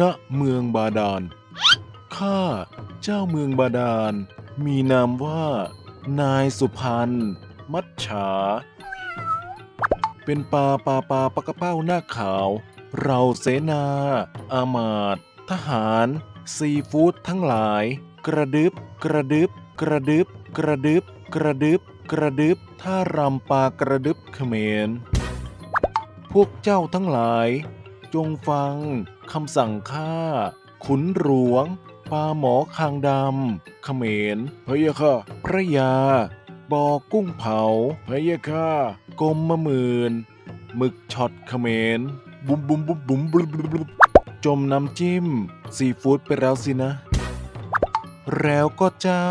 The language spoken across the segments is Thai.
ณเมืองบาดาล ข้าเจ้าเมืองบาดาล มีนามว่า นายสุพันธ์มัจฉา เป็นปลาปลาปลาปะกระเป้าหน้าขาว เราเสนา อามาตทหาร ซีฟู้ดทั้งหลาย กระดึบ กระดึบ กระดึบ กระดึบ กระดึบ กระดึบถ้ารำปลากระดึบเขมร พวกเจ้าทั้งหลาย จงฟัง คำสั่งข้าขุนหลวงปลาหมอคางดำเขมรพะยะค่ะพระยา บอกุ้งเผาพะยะค่ะกรมมะหมื่นหมึกช็อตเขมรบุ้มบุ้มบุ้มบุ้มบลุบลุบลุบจมน้ำจิ้ม ซีฟู้ดไปแล้วสินะ แล้วก็เจ้า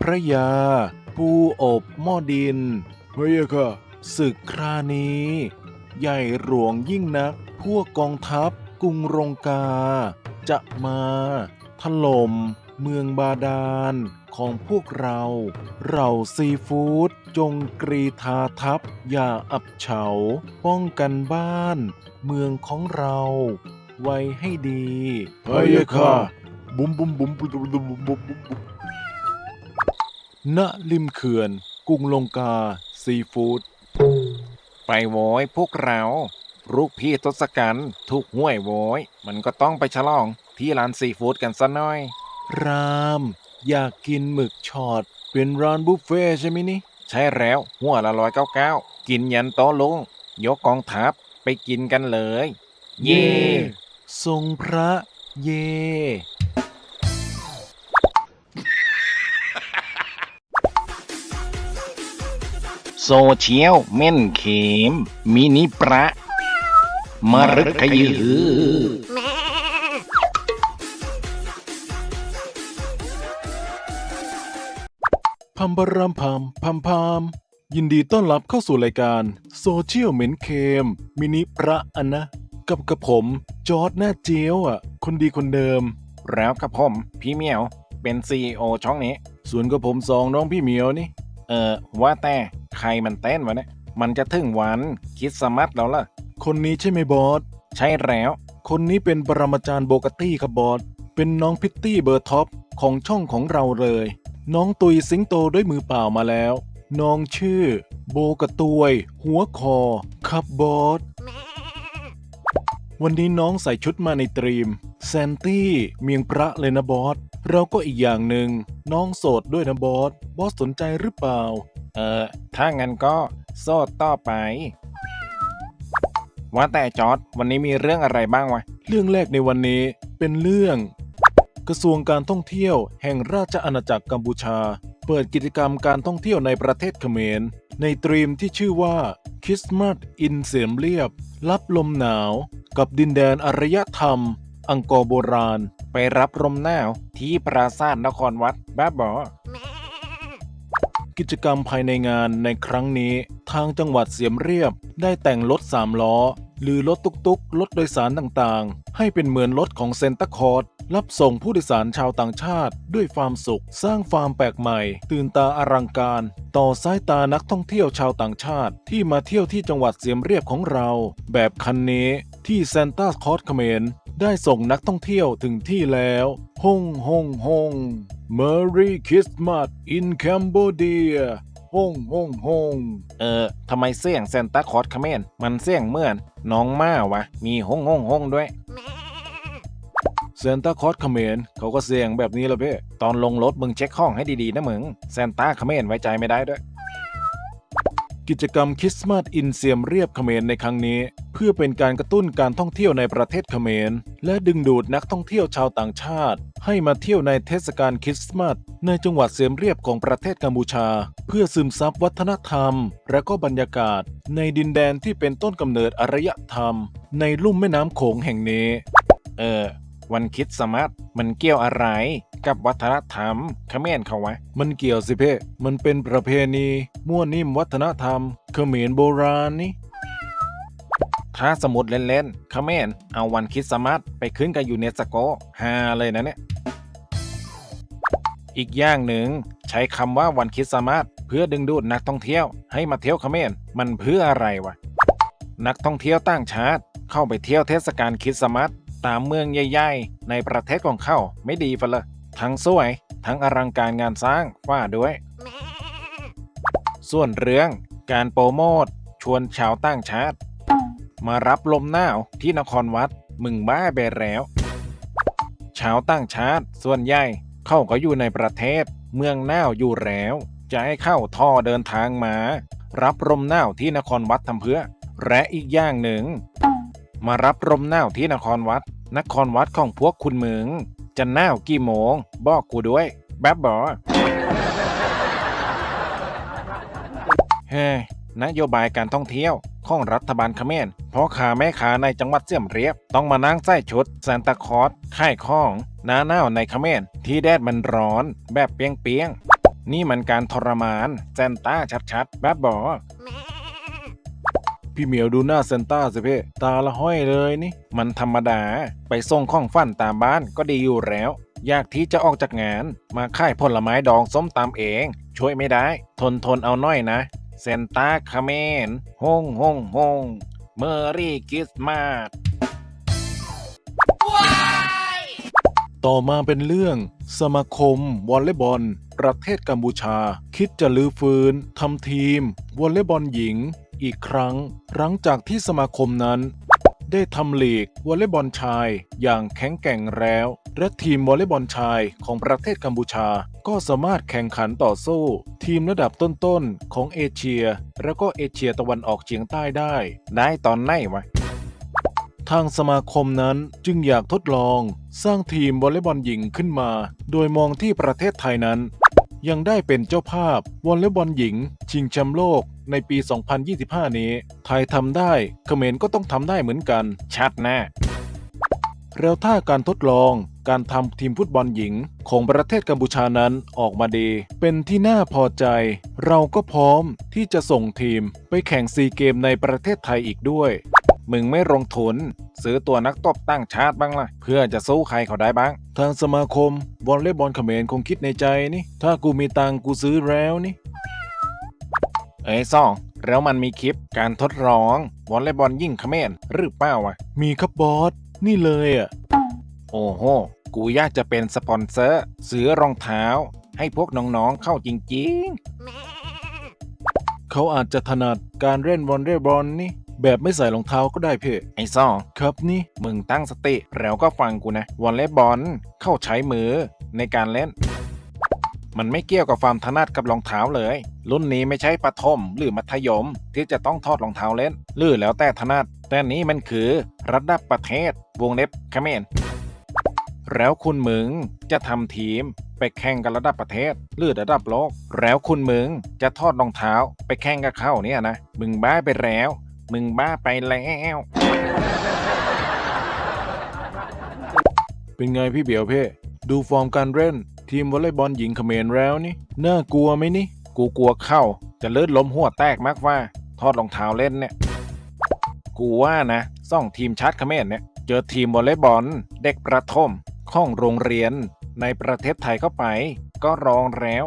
พระยา ปูอบหม้อดินพะยะค่ะศึกครานี้ ใหญ่หลวงยิ่งนัก พวกกองทัพ กรุงรงกา จะมาถล่มเมืองบาดาลของพวกเรา เราซีฟู้ดจงกรีธาทัพ อย่าอับเฉา ป้องกันบ้าน เมืองของเรา ไว้ให้ดีพะยะค่ะบุ้มบุ้มบุ้มบุ้มบุ้มบุ้มบุ้มบุ้มบุ้มณริมเขื่อน กรุงลงกา ซีฟู้ดไปโว้ยพวกเรา ลูกพี่ทศกัณฐ์ถูกห้วยโว้ยมันก็ต้องไปฉลองที่ร้านซีฟู้ดกันซะหน่อย ราม อยากกินหมึกช็อตเป็นร้านบุฟเฟ่ต์ใช่ไหมนี่ ใช่แล้วหัวละร้อยเก้าเก้ากินยันโต๊ะลุงยกกองทัพไปกินกันเลย เย่ทรงพระเยโซเชียลเม่นเข็มมินิประ มรึกขยือพัมบารามพามพัมพามยินดีต้อนรับเข้าสู่รายการโซเชียลเหม็นเคม มินิพระอันนะ กับกับผม จอร์ดหน้าเจียวอะ คนดีคนเดิม แล้วกับผม พี่เหมียว เป็นซีอช่องนี้ ส่วนกับผมสองน้องพี่เหมียวนี่ เออว่าแต่ใครมันเต้นวะเนี่ย มันจะถึงวันคริดสต์มัสแล้วล่ะ คนนี้ใช่ไหมบอส ใช่แล้ว คนนี้เป็นปรมาจารย์โบกตี้ครับบอส เป็นน้องพิตตี้เบอร์ท็อปของช่องของเราเลย น้องตุยสิงโตด้วยมือเปล่ามาแล้ว น้องชื่อ โบกระตวย หัวคอ ครับบอส วันนี้น้องใส่ชุดมาในตรีมแซนตี้เมียงพระเลยนะบอส เราก็อีกอย่างหนึ่งน้องโสดด้วยนะบอส บอสสนใจหรือเปล่า เออ ถ้างั้นก็โซดต่อไป ว่าแต่จอร์ดวันนี้มีเรื่องอะไรบ้างวะ เรื่องแรกในวันนี้เป็นเรื่อง กระทรวงการท่องเที่ยวแห่งราชอาณาจักรกัมพูชา เปิดกิจกรรมการท่องเที่ยวในประเทศเขมร ในตรีมที่ชื่อว่าคริสต์มาสอินเสียมเรียบ รับลมหนาว กับดินแดนอารยธรรม อังกอร์โบราณ ไปรับลมหนาวที่ปราสาทนครวัดบ้าบอ กิจกรรมภายในงานในครั้งนี้ ทางจังหวัดเสียมเรียบ ได้แต่งรถสามล้อ หรือรถตุกๆรถโดยสารต่างๆ ให้เป็นเหมือนรถของเซนตาคอร์ดรับส่งผู้โดยสารชาวต่างชาติ ด้วยความสุข สร้างฟามแปลกใหม่ ตื่นตาอลังการ ต่อสายตานักท่องเที่ยวชาวต่างชาติ ที่มาเที่ยวที่จังหวัดเสียมเรียบของเรา แบบคันนี้ที่เซนตาคอร์ดเขมร ได้ส่งนักท่องเที่ยวถึงที่แล้วฮงฮงฮง Merry Christmas in Cambodia ฮงฮงฮงเออ ทำไมเสียงเซนตาคอร์สคาเมนมันเสียงเหมือนน้องม้าวะ มีฮงฮงฮงด้วยเซนตาคอร์สเขมรเขาก็เสียงแบบนี้ละเพ่ตอนลงรถมึงเช็คห้องให้ดีๆนะมึงเซนตาคาเมนไว้ใจไม่ได้ด้วย กิจกรรมคริสต์มาสอินเซียมเรียบเขมรในครั้งนี้ เพื่อเป็นการกระตุ้นการท่องเที่ยวในประเทศเขมร และดึงดูดนักท่องเที่ยวชาวต่างชาติ ให้มาเที่ยวในเทศกาลคริสต์มาสในจังหวัดเสียมเรียบของประเทศกัมพูชา เพื่อซึมซับวัฒนธรรม และก็บรรยากาศ ในดินแดนที่เป็นต้นกำเนิดอารยธรรม ในลุ่มแม่น้ำโขงแห่งนี้ เออ วันคริสต์มัสมันเกี่ยวอะไร กับวัฒนธรรมคาเมนเขาวะ มันเกี่ยวสิเพ่มันเป็นประเพณีมั่วนิ่มวัฒนธรรมเขมรโบราณนี่ถ้าสมมติเล่นๆคาเมนเอาวันคริดสต์มาสไปขึ้นกับยูเนสโกฮาเลยนะเนี่ย อีกอย่างหนึ่งใช้คำว่าวันคริดสต์มาสเพื่อดึงดูดนักท่องเที่ยวให้มาเที่ยวคาเมนมันเพื่ออะไรวะ นักท่องเที่ยวต่างชาติเข้าไปเที่ยวเทศกาลคริสต์มาสตามเมืองใหญ่ๆในประเทศของเขาไม่ดีฟะละ ทั้งสวย ทั้งอลังการงานสร้างว่าด้วย ส่วนเรื่องการโปรโมท ชวนชาวต่างชาติ มารับลมหนาวที่นครวัดมึงบ้าไปแล้ว ชาวต่างชาติส่วนใหญ่เข้าก็อยู่ในประเทศ เมืองหนาวอยู่แล้ว จะให้เข้าท่อเดินทางมา รับลมหนาวที่นครวัดทำเพื่อ และอีกอย่างหนึ่ง มารับลมหนาวที่นครวัด นครวัดของพวกคุณมึง จะหน้าวกี่โมง บอกกูด้วยแบบบอเฮ้ยนโยบายการท่องเที่ยวของรัฐบาลเขมรพ่อค้าแม่ค้าในจังหวัดเสี่ยมเรียบ ต้องมานั่งใส่ชุดซานตาคอสค่ายข้องหน้าหนาวในเขมรที่แดดมันร้อนแบบเปียงๆ นี่มันการทรมานแซนต้าชัดๆ แบบบอ พี่เหมียวดูหน้าเซนต้าสิเพ่ตาละห้อยเลยนี่ มันธรรมดา ไปส่งข้องฟันตามบ้านก็ดีอยู่แล้ว อยากที่จะออกจากงาน มาค่ายผลไม้ดองส้มตามเอง ช่วยไม่ได้ ทนทนเอาน้อยนะ เซนต้าคาเมนฮงฮงฮงเมอรี่คริสต์มาส ต่อมาเป็นเรื่องสมาคมวอลเลย์บอล ประเทศกัมพูชา คิดจะลื้อฟื้นทำทีมวอลเลย์บอลหญิง อีกครั้ง หลังจากที่สมาคมนั้น ได้ทำลีกวอลเลย์บอลชายอย่างแข็งแกร่งแล้ว และทีมวอลเลย์บอลชายของประเทศกัมพูชา ก็สามารถแข่งขันต่อสู้ ทีมระดับต้นๆของเอเชีย และก็เอเชียตะวันออกเฉียงใต้ได้ ได้ตอนไหนวะ ทางสมาคมนั้นจึงอยากทดลองสร้างทีมวอลเลย์บอลหญิงขึ้นมา โดยมองที่ประเทศไทยนั้น ยังได้เป็นเจ้าภาพวอลเลย์บอลหญิง ชิงแชมป์โลกในปี 2025 นี้ ไทยทำได้เขมรก็ต้องทำได้เหมือนกัน ชัดแน่แล้วถ้าการทดลองการทำทีมฟุตบอลหญิงของประเทศกัมพูชานั้นออกมาดี เป็นที่น่าพอใจ เราก็พร้อมที่จะส่งทีมไปแข่งซีเกมในประเทศไทยอีกด้วย มึงไม่ลงทุน ซื้อตัวนักตบตั้งชาติบ้างล่ะ เพื่อจะสู้ใครเขาได้บ้าง ทางสมาคมวอลเลย์บอลเขมรคงคิดในใจนี่ ถ้ากูมีตังค์กูซื้อแล้วนี่ เอ้ยซ่องแล้วมันมีคลิปการทดลองวอลเลย์บอลยิ่งเขมรหรือเปล่าวะมีครับบอสนี่เลยอะโอ้โหกูอยากจะเป็นสปอนเซอร์ซื้อรองเท้า ให้พวกน้องๆเข้าจริงเขาอาจจะถนัดการเล่นวอลเลย์บอลนี่ แบบไม่ใส่รองเท้าก็ได้เพ่ไอ้ซ่องครับนี่มึงตั้งสติแล้วก็ฟังกูนะวอลเลย์บอลเข้าใช้มือในการเล่นมันไม่เกี่ยวกับความถนัดกับรองเท้าเลย รุ่นนี้ไม่ใช่ประถมหรือมัธยมที่จะต้องทอดรองเท้าเล่น หรือแล้วแต่ถนัด แต่นี้มันคือระดับประเทศ วงเล็บคเมรแล้วคุณมึงจะทำทีมไปแข่งกับระดับประเทศ หรือระดับโลก แล้วคุณมึงจะทอดรองเท้าไปแข่งกับเขาเนี่ยนะ มึงบ้าไปแล้ว มึงบ้าไปแล้ว เป็นไงพี่เบียวเพ่ดูฟอร์มการเล่น ทีมวอลเลย์บอลหญิงเขมรแล้วนี่ น่ากลัวไหมนี่ กูกลัวเข้า จะเลือดล้มหัวแตกมากว่า ทอดรองเท้าเล่นเนี่ย กูว่านะส่องทีมชาติเขมรเนี่ย เจอทีมวอลเลย์บอลเด็กประถมข้องโรงเรียนในประเทศไทยเข้าไป ก็รองแล้ว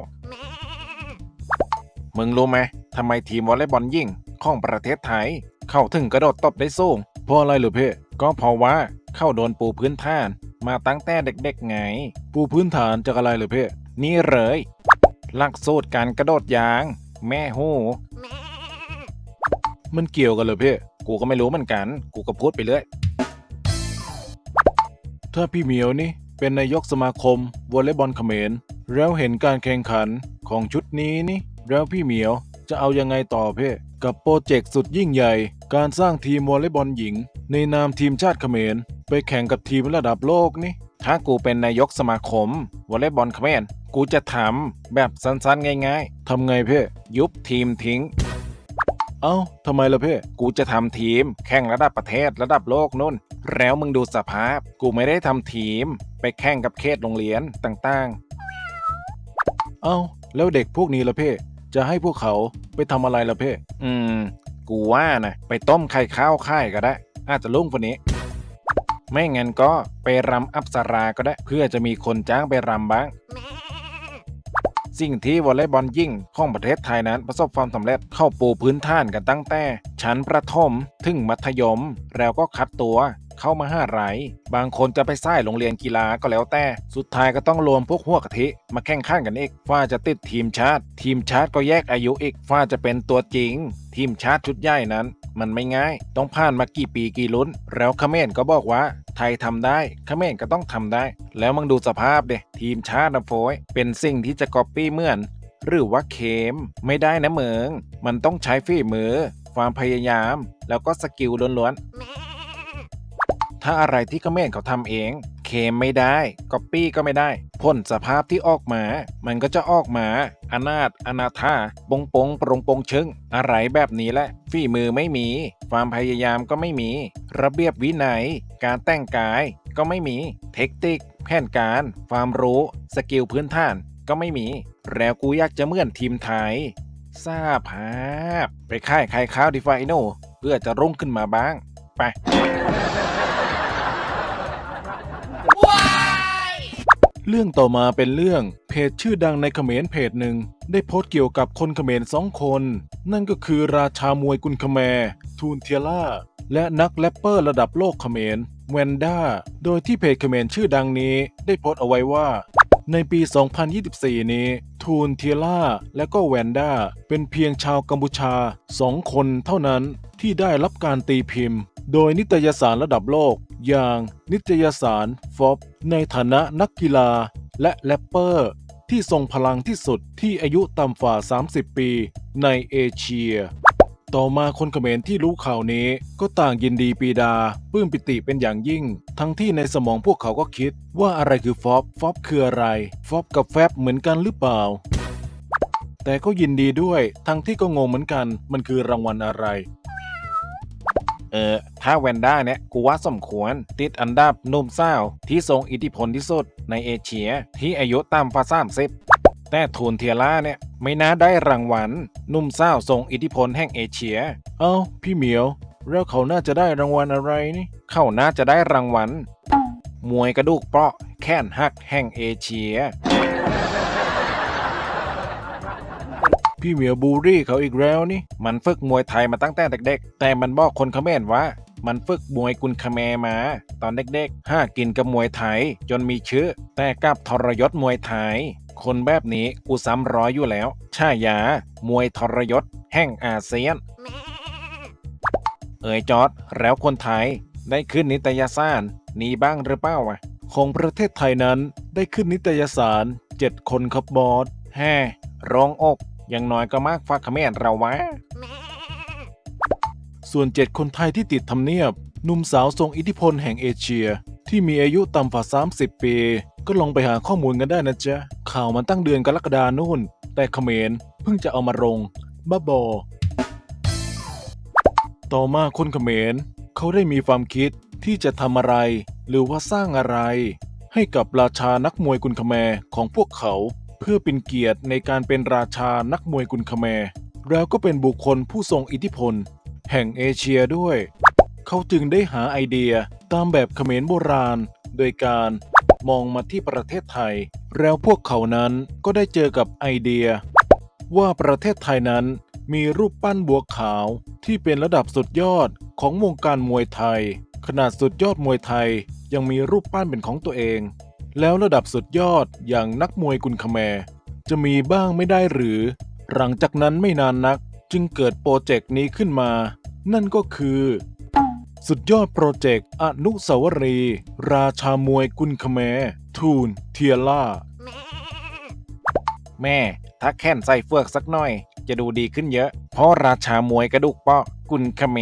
มึงรู้ไหมทำไมทีมวอลเลย์บอลหญิง ของประเทศไทย เข้าถึงกระโดดตบได้สูงเพราะอะไรหรือเพ่ก็เพราะว่าเข้าโดนปูพื้นฐาน มาตั้งแต่เด็กๆไง ปูพื้นฐานจากอะไรหรือเพ่นี่เลยหลักสูตรการกระโดดยาง แม่หูมันเกี่ยวกันเหรอเพ่กูก็ไม่รู้เหมือนกัน กูก็พูดไปเรื่อยถ้าพี่เหมียวนี่เป็นนายกสมาคมวอลเลย์บอลเขมรแล้วเห็นการแข่งขันของชุดนี้นี่ แล้วพี่เหมียวจะเอายังไงต่อเพ่ กับโปรเจกต์สุดยิ่งใหญ่ การสร้างทีมวอลเลย์บอลหญิง ในนามทีมชาติเขมร ไปแข่งกับทีมระดับโลกนี่ถ้ากูเป็นนายกสมาคมวอลเลย์บอลเขมรกูจะทำแบบสั้นๆง่ายๆทำไงเพ่ๆยุบทีมทิ้ง เอ้าทำไมล่ะเพ่กูจะทำทีม แข่งระดับประเทศระดับโลกนู่น แล้วมึงดูสภาพ กูไม่ได้ทำทีม ไปแข่งกับเขตโรงเรียนต่างๆ เอ้าแล้วเด็กพวกนี้ล่ะเพ่ จะให้พวกเขาไปทำอะไรล่ะเพ่อืม กูว่านะไปต้มไข่ข้าวค่ายก็ได้ อาจจะลุ่งกว่านี้ ไม่งั้นก็ไปรำอัปสราก็ได้ เพื่อจะมีคนจ้างไปรำบ้าง สิ่งที่วอลเลย์บอลยิ่งของประเทศไทยนั้นประสบความสำเร็จเข้าปูพื้นฐานกันตั้งแต่ ชั้นประถมถึงมัธยม แล้วก็คัดตัว เข้ามาห้าไรบางคนจะไปสายโรงเรียนกีฬาก็แล้วแต่ สุดท้ายก็ต้องรวมพวกหัวกะทิ มาแข่งขันกันอีกว่าจะติดทีมชาติ ทีมชาติก็แยกอายุอีกว่าจะเป็นตัวจริง ทีมชาติชุดใหญ่นั้น มันไม่ง่าย ต้องผ่านมากี่ปีกี่ลุ้น แล้วเขมรก็บอกว่า ไทยทำได้เขมรก็ต้องทำได้ แล้วมึงดูสภาพเดทีมชาตินะโฟยเป็นสิ่งที่จะก๊อปปี้เหมือนหรือว่าเคมไม่ได้นะเมือง มันต้องใช้ฝีมือ ความพยายาม แล้วก็สกิลล้วนๆ ถ้าอะไรที่เขมรเขาทำเอง เคมไม่ได้ ก๊อปปี้ก็ไม่ได้ผลสภาพที่ออกมา มันก็จะออกมาอนาถอนาถาปงปงปรงปงชึงอะไรแบบนี้แหละ ฝีมือไม่มี ความพยายามก็ไม่มี ระเบียบวินัย การแต่งกายก็ไม่มี เทคนิค แผนการ ความรู้ สกิลพื้นฐานก็ไม่มี แล้วกูอยากจะเมื่อนทีมไทยทราบภาพ ไปค่ายใครข้าวดีไฟโนเพื่อจะรุ่งขึ้นมาบ้าง ไป เรื่องต่อมาเป็นเรื่องเพจชื่อดังในเขมรเพจหนึ่ง ได้โพสต์เกี่ยวกับคนเขมรสองคน นั่นก็คือราชามวยกุนเขมรทูนเทียล่า และนักแรปเปอร์ระดับโลกเขมรแวนด้า โดยที่เพจเขมรชื่อดังนี้ ได้โพสต์เอาไว้ว่า ในปี 2024 นี้ ทูนเทียล่า และก็แวนด้า เป็นเพียงชาวกัมพูชาสองคนเท่านั้นที่ได้รับการตีพิมพ์ โดยนิตยสารระดับโลก อย่างนิตยสารฟอบในฐานะนักกีฬาและแรปเปอร์ ที่ทรงพลังที่สุดที่อายุต่ำฝ่า 30 ปีในเอเชีย ต่อมาคนเขมรที่รู้ข่าวนี้ก็ต่างยินดีปีดาปลื้มปิติเป็นอย่างยิ่ง ทั้งที่ในสมองพวกเขาก็คิดว่าอะไรคือฟอบฟอบคืออะไร ฟอบกับแฟบเหมือนกันหรือเปล่าแต่ก็ยินดีด้วย ทั้งที่ก็งงเหมือนกัน มันคือรางวัลอะไร ออ ถ้าแวนด้าเนี่ยกูว่าสมควร ติดอันดับหนุ่มสาวที่ทรงอิทธิพลที่สุดในเอเชียที่อายุต่ำกว่า30 แต่ทูนเทียร่าเนี่ยไม่น่าได้รางวัลหนุ่มสาวทรงอิทธิพลแห่งเอเชีย เอ้าพี่เหมียว แล้วเขาน่าจะได้รางวัลอะไรนี่ เขาน่าจะได้รางวัลมวยกระดูกเปราะแค้นหักแห่งเอเชีย พี่เหมียวบูลลี่เขาอีกแล้วนี่ มันฝึกมวยไทยมาตั้งแต่เด็ก ๆ แต่มันบอกคนเขมรว่า มันฝึกมวยกุนคาแมมา ตอนเด็กๆห้ากินกับมวยไทย จนมีชื่อ แต่กับทรยศมวยไทย คนแบบนี้กูซ้ำร้อยอยู่แล้วชายามวยทรยศ แห่งอาเซียน เอ่ยจอร์ดแล้วคนไทยได้ขึ้นนิตยสารนี้บ้างหรือเปล่าวะของประเทศไทยนั้นได้ขึ้นนิตยสาร 7 คนครับบอสแฮ่ร้องอกอ ย่างน้อยก็มากฟักเขมรเราวะ ส่วน7คนไทยที่ติดทำเนียบหนุ่มสาวทรงอิทธิพลแห่งเอเชีย ที่มีอายุต่ำกว่า 30 ปี ก็ลองไปหาข้อมูลกันได้นะจ๊ะ ข่าวมันตั้งเดือนกรกฎานู่น แต่เขมรเพิ่งจะเอามาลงบ้าบอ ต่อมาคนเขมรเขาได้มีความคิดที่จะทำอะไร หรือว่าสร้างอะไร ให้กับราชานักมวยกุนคแมของพวกเขา เพื่อเป็นเกียรติในการเป็นราชานักมวยกุนคแมร์แล้วก็เป็นบุคคลผู้ทรงอิทธิพล แห่งเอเชียด้วย เขาจึงได้หาไอเดียตามแบบเขมรโบราณ โดยการมองมาที่ประเทศไทย แล้วพวกเขานั้นก็ได้เจอกับไอเดีย ว่าประเทศไทยนั้นมีรูปปั้นบัวขาวที่เป็นระดับสุดยอดของวงการมวยไทย ขนาดสุดยอดมวยไทยยังมีรูปปั้นเป็นของตัวเอง แล้วระดับสุดยอดอย่างนักมวยกุนคแมจะมีบ้างไม่ได้หรือ หลังจากนั้นไม่นานนักจึงเกิดโปรเจกต์นี้ขึ้นมา นั่นก็คือ สุดยอดโปรเจกต์อนุสาวรีย์ราชามวยกุนคแมทูนเทียล่า แม่ ถ้าแค้นใส่เฟือกสักหน่อย จะดูดีขึ้นเยอะ เพราะราชามวยกระดูกเปาะกุนเขเม